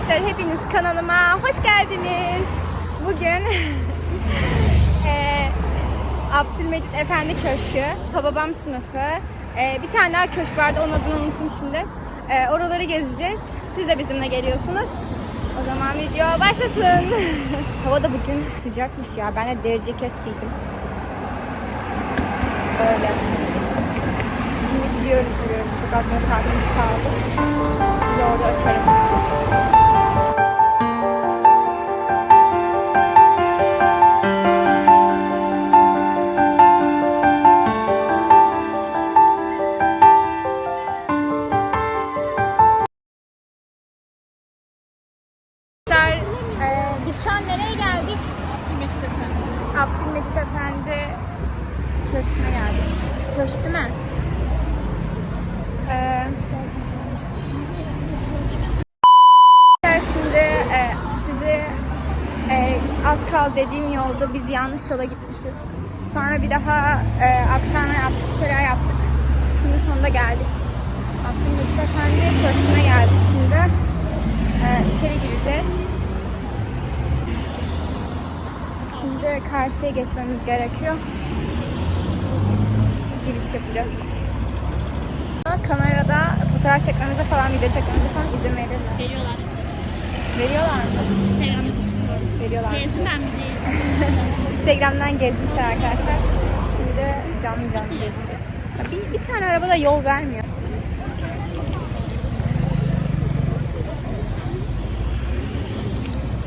arkadaşlar hepiniz kanalıma hoş geldiniz. Bugün eee Abdülmecit Efendi Köşkü, Hababam sınıfı. Eee, bir tane daha köşk vardı onun adını unuttum şimdi. Eee, oraları gezeceğiz. Siz de bizimle geliyorsunuz. O zaman video başlasın. Hava da bugün sıcakmış ya. Ben de deri ceket giydim. Öyle. Şimdi gidiyoruz gidiyoruz. Çok az mesafemiz kaldı. Size orada açarım. Kal dediğim yolda biz yanlış yola gitmişiz. Sonra bir daha e, aktarma yaptık, bir şeyler yaptık. Şimdi sonunda geldik. Abdülmecit Efendi Köşkü'ne geldik şimdi. E, içeri gireceğiz. Şimdi karşıya geçmemiz gerekiyor. Şimdi giriş yapacağız. Kamerada fotoğraf çekmemize falan, video çekmemize falan izin verirler. Veriyorlar. Veriyorlar mı? Instagram'da kusuyor. Veriyorlar. Gezmem değil. Instagram'dan gezmişler arkadaşlar. Şimdi de canlı canlı gezeceğiz. Bir, bir tane araba da yol vermiyor.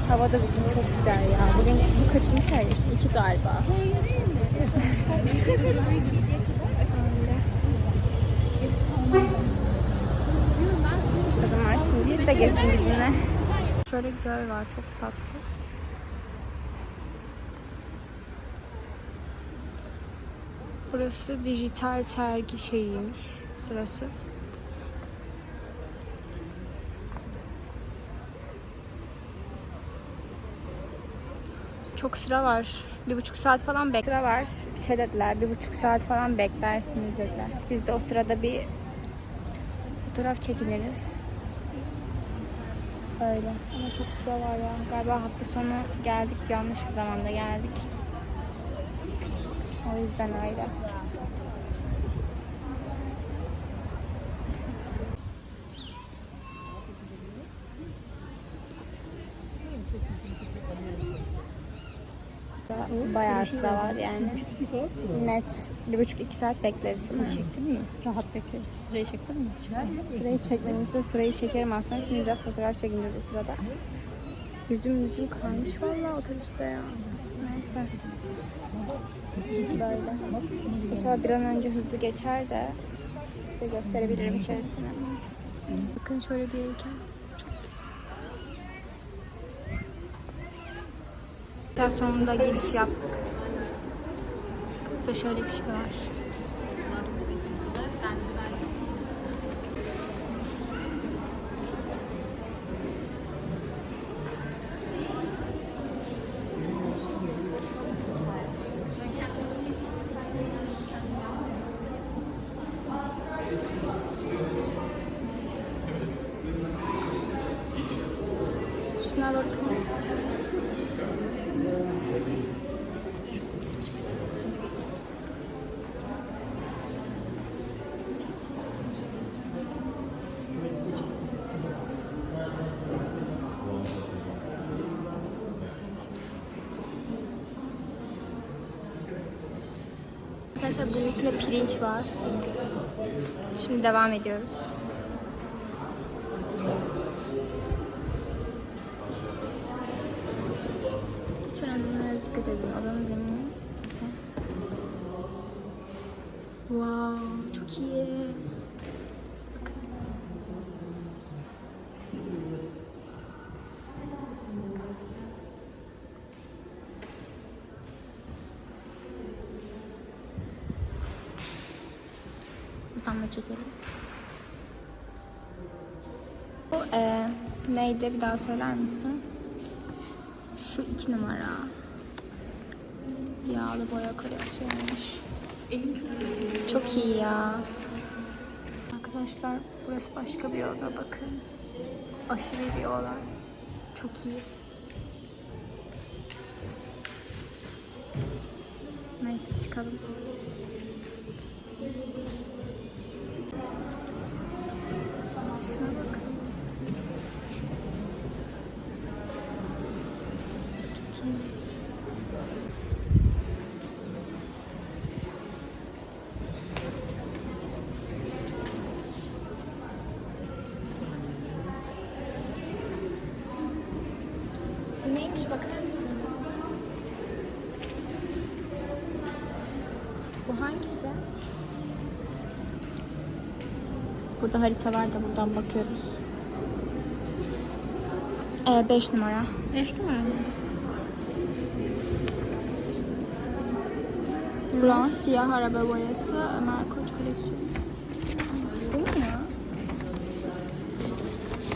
Hava da bugün çok güzel ya. Bugün bu kaçıncı? Şimdi iki galiba. o zaman şimdi siz de gezin bizimle. Şöyle bir göl var çok tatlı. Burası dijital sergi şeyiymiş sırası. Çok sıra var. Bir buçuk saat falan bek. Sıra var. Şey dediler, bir buçuk saat falan beklersiniz dediler. Biz de o sırada bir fotoğraf çekiniriz. Öyle. Ama çok sıra var ya. Galiba hafta sonu geldik. Yanlış bir zamanda geldik. O yüzden öyle. Bayağı sıra var yani. Net bir buçuk iki saat bekleriz. mi? Çektin mi? Rahat bekleriz. Sırayı çektin mi? Sırayı çekmediğimizde sırayı çekerim sonra. Şimdi biraz fotoğraf çekineceğiz o sırada. Yüzüm yüzüm kalmış vallahi otobüste ya. Neyse. Böyle. İnşallah bir an önce hızlı geçer de size gösterebilirim içerisini. Bakın şöyle bir heykel. Çok güzel. İşte sonunda giriş yaptık. Burada şöyle bir şey var. Arkadaşlar bunun içinde pirinç var. Şimdi devam ediyoruz. Hiç önemli dikkat edin. Odanın zemini ise. Wow, çok iyi. Çekelim. Bu e, neydi bir daha söyler misin? Şu iki numara. Yağlı boya koleksiyonmuş. Çok iyi ya. Arkadaşlar burası başka bir oda bakın. Aşırı bir olay. Çok iyi. Neyse çıkalım. Şuna bakın. Çok iyi. Bu neymiş bakar mısın? Bu hangisi? Burada harita var da buradan bakıyoruz. 5 numara. 5 numara mı? Bronz siyah araba boyası Ömer Koç koleksiyonu. Bu mu ya?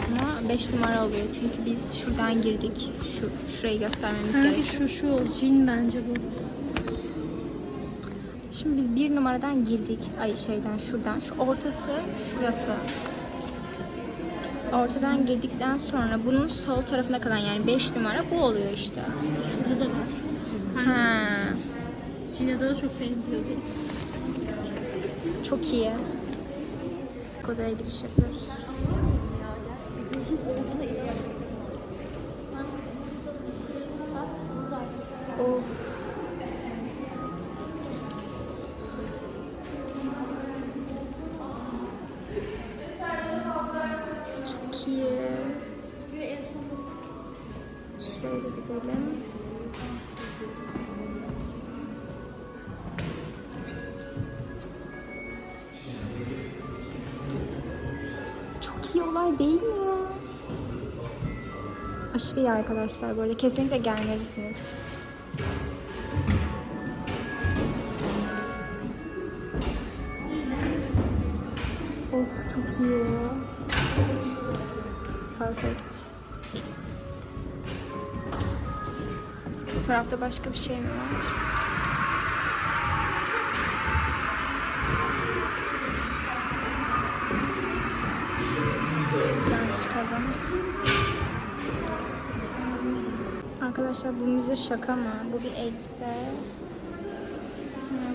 Ama 5 numara oluyor çünkü biz şuradan girdik. Şu şurayı göstermemiz gerekiyor. şu şu cin bence bu. Şimdi biz bir numaradan girdik. Ay şeyden şuradan. Şu ortası şurası. Ortadan girdikten sonra bunun sol tarafına kalan yani 5 numara bu oluyor işte. Şurada da var. Ha, Cin'e daha çok benziyor. çok iyi. Odaya giriş yapıyoruz. Of. İyi olay değil mi ya? Aşırı iyi arkadaşlar böyle kesinlikle gelmelisiniz. Of çok iyi. Perfect. Bu tarafta başka bir şey mi var? Arkadaşlar bu müze şaka mı? Bu bir elbise.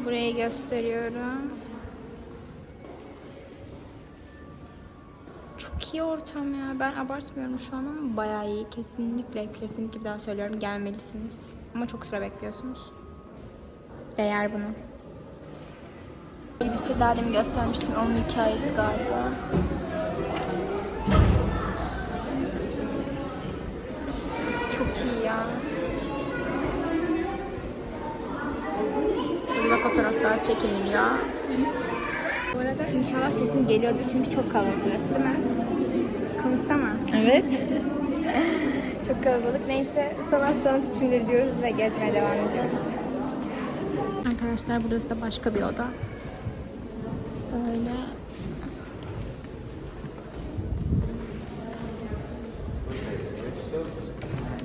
Burayı gösteriyorum. Çok iyi ortam ya. Ben abartmıyorum şu an ama bayağı iyi. Kesinlikle, kesinlikle bir daha söylüyorum. Gelmelisiniz. Ama çok sıra bekliyorsunuz. Değer buna. Elbise daha demin göstermiştim. Onun hikayesi galiba. Çok iyi ya. Burada fotoğraflar çekiliyor. Bu arada inşallah sesim geliyordur çünkü çok kalabalık burası değil mi? Konuşsana. Evet. Çok kalabalık. Neyse sanat sanat içindir diyoruz ve gezmeye devam ediyoruz. Arkadaşlar burası da başka bir oda. Böyle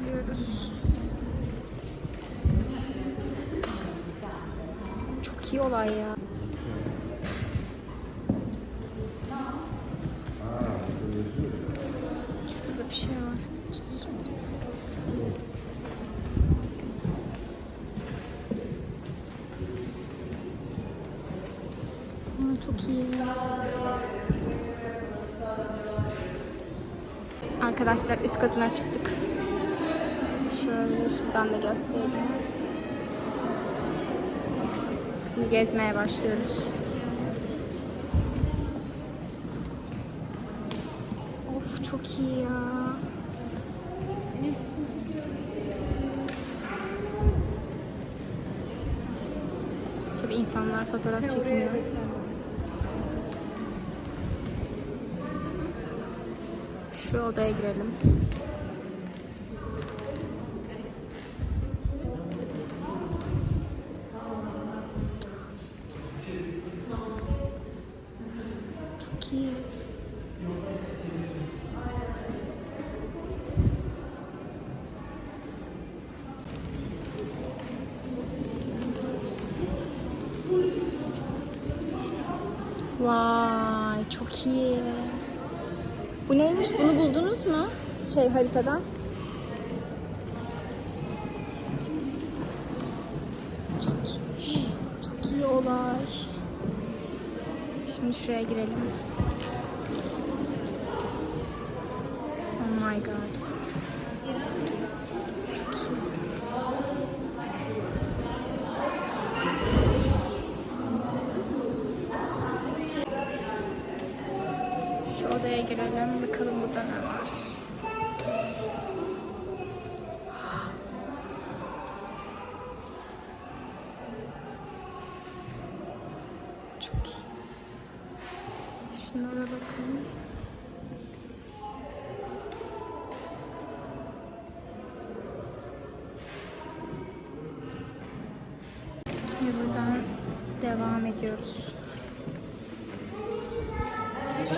Görüyoruz. Çok iyi olay ya. Şurada da bir şey var. Aa, çok iyi. Arkadaşlar üst katına çıktık. Şöyle şuradan da göstereyim. Şimdi gezmeye başlıyoruz. Of çok iyi ya. Tabii insanlar fotoğraf çekiniyor. Şu odaya girelim. İyi. Bu neymiş? Bunu buldunuz mu? Şey haritadan. Çok iyi. Çok iyi olay. Şimdi şuraya girelim. Oh my god. Şu odaya girelim bakalım burada var. Çok iyi. Şunlara bakın. Şimdi buradan devam ediyoruz.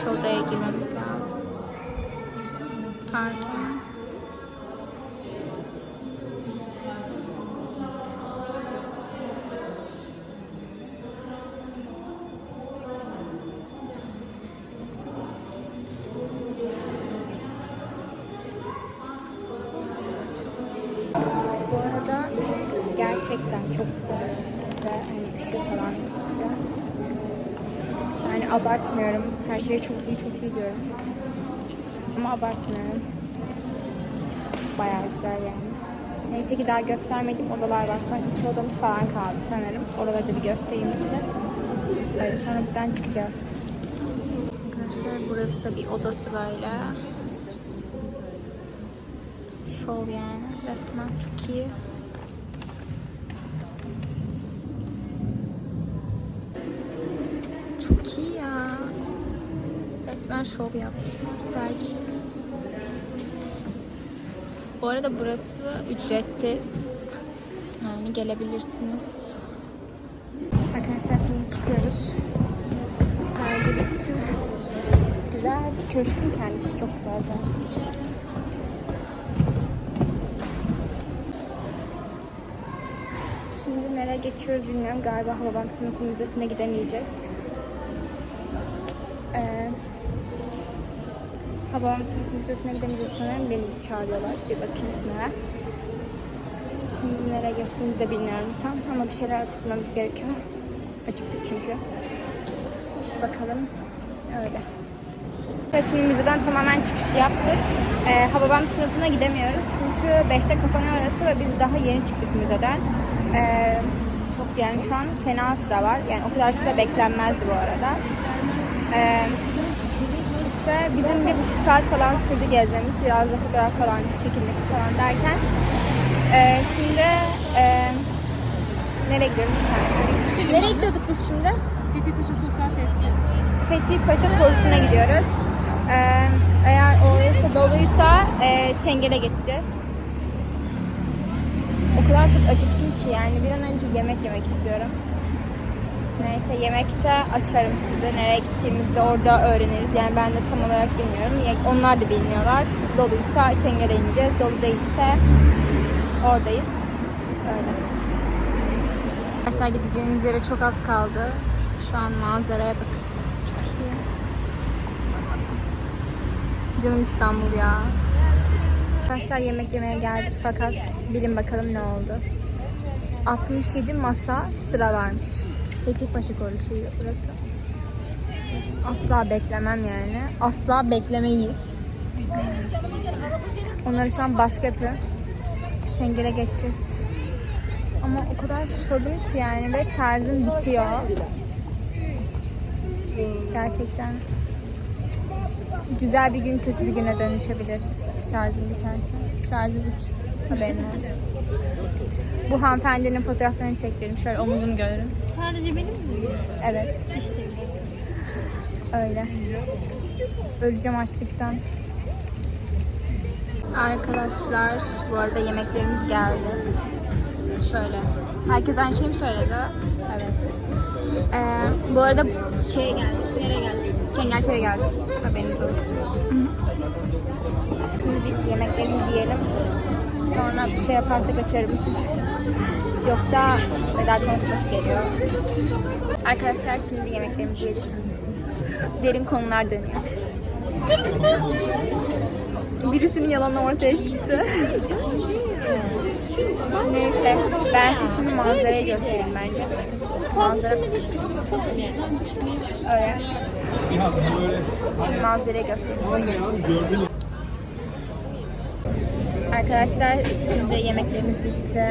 Şu odaya girmemiz lazım. Pardon. Bu arada gerçekten çok güzel ve hani ışığı falan çok güzel. Yani abartmıyorum. Her şey çok iyi çok iyi diyorum. Ama abartmıyorum. Bayağı güzel yani. Neyse ki daha göstermediğim odalar var. Son iki odamız falan kaldı sanırım. Oraları da bir göstereyim size. Öyle sonra buradan çıkacağız. Arkadaşlar burası da bir odası böyle. Şov yani. Resmen çok iyi. Çok iyi ya. Resmen şov yapmışlar sergi. Bu arada burası ücretsiz. Yani gelebilirsiniz. Arkadaşlar şimdi çıkıyoruz. Sergi bitti. Güzeldi. Köşkün kendisi çok güzel zaten. Şimdi nereye geçiyoruz bilmiyorum. Galiba babam sınıfı müzesine gidemeyeceğiz. Babam sınıfı müzesine gidemeyeceğiz sanırım. Beni çağırıyorlar. Bir bakayım şunlara. Şimdi nereye geçtiğimizi de bilmiyorum tam. Ama bir şeyler atıştırmamız gerekiyor. Acıktık çünkü. Bakalım. Öyle. Şimdi müzeden tamamen çıkış yaptık. Ee, Hababam sınıfına gidemiyoruz çünkü 5'te kapanıyor orası ve biz daha yeni çıktık müzeden. Ee, çok yani şu an fena sıra var. Yani o kadar sıra beklenmezdi bu arada. Ee, işte bizim bir buçuk saat falan sürdü gezmemiz. Biraz da fotoğraf falan çekindik falan derken. Ee, şimdi e, nereye gidiyoruz bir saniye. Nereye gidiyorduk biz şimdi? Fethi Paşa Sosyal Tesisi. Fethi Paşa Korusu'na gidiyoruz. Ee, eğer orası doluysa e, Çengel'e geçeceğiz. O kadar çok acıktım ki yani bir an önce yemek yemek istiyorum. Neyse yemekte açarım size. Nereye gittiğimizi de orada öğreniriz. Yani ben de tam olarak bilmiyorum. Onlar da bilmiyorlar. Doluysa Çengel'e ineceğiz. Dolu değilse oradayız. Öyle. Arkadaşlar gideceğimiz yere çok az kaldı. Şu an manzaraya bakın. Çok iyi. Canım İstanbul ya. Arkadaşlar yemek yemeye geldik fakat bilin bakalım ne oldu. 67 masa sıra varmış. Fethipaşa korusuydu burası. Asla beklemem yani. Asla beklemeyiz. Onları şu an baskı yapıyor. Çengel'e geçeceğiz. Ama o kadar susadım ki yani ve şarjım bitiyor. Gerçekten. Güzel bir gün kötü bir güne dönüşebilir. Şarjım biterse. Şarjım 3. Haberin olsun. Bu hanımefendinin fotoğraflarını çektirdim. Şöyle omuzum görün. Sadece benim mi? Evet. İşte. Öyle. Öleceğim açlıktan. Arkadaşlar bu arada yemeklerimiz geldi. Şöyle. Herkes aynı şeyi mi söyledi? Evet. Ee, bu arada şeye geldik. Nereye geldik? Çengelköy'e geldik. Haberiniz olsun. Şimdi biz yemeklerimizi yiyelim. Sonra bir şey yaparsak açarım sizi. Yoksa veda konuşması geliyor. Arkadaşlar şimdi yemeklerimizi yedik. Derin konular dönüyor. Birisinin yalanı ortaya çıktı. Neyse ben size şimdi manzarayı göstereyim bence. Manzara öyle. Şimdi manzarayı göstereyim size. Arkadaşlar şimdi yemeklerimiz bitti.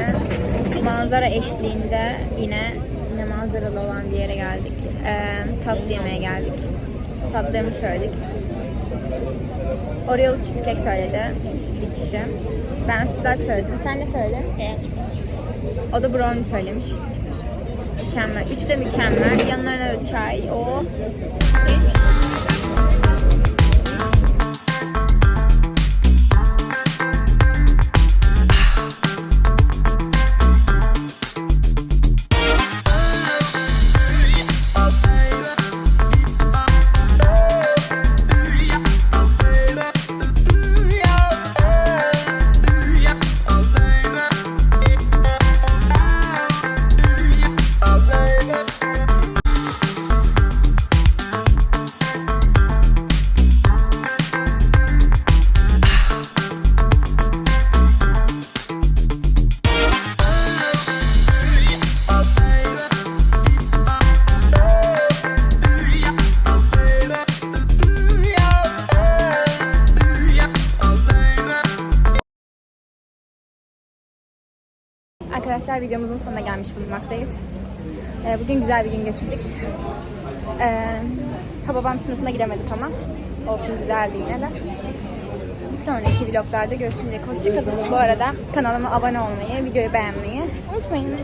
Manzara eşliğinde yine yine manzaralı olan bir yere geldik. Ee, tatlı yemeğe geldik. Tatlarımızı söyledik. Oreo'lu cheesecake söyledi bir kişi. Ben sütlaç söyledim. Sen ne söyledin? O da brownie söylemiş. Mükemmel. Üçü de mükemmel. Yanlarına da çay. O. Arkadaşlar videomuzun sonuna gelmiş bulunmaktayız. Ee, bugün güzel bir gün geçirdik. Ee, Hababam sınıfına gidemedik ama olsun güzeldi yine de. Bir sonraki vloglarda görüşünceye hoşçakalın. Bu arada kanalıma abone olmayı, videoyu beğenmeyi unutmayın.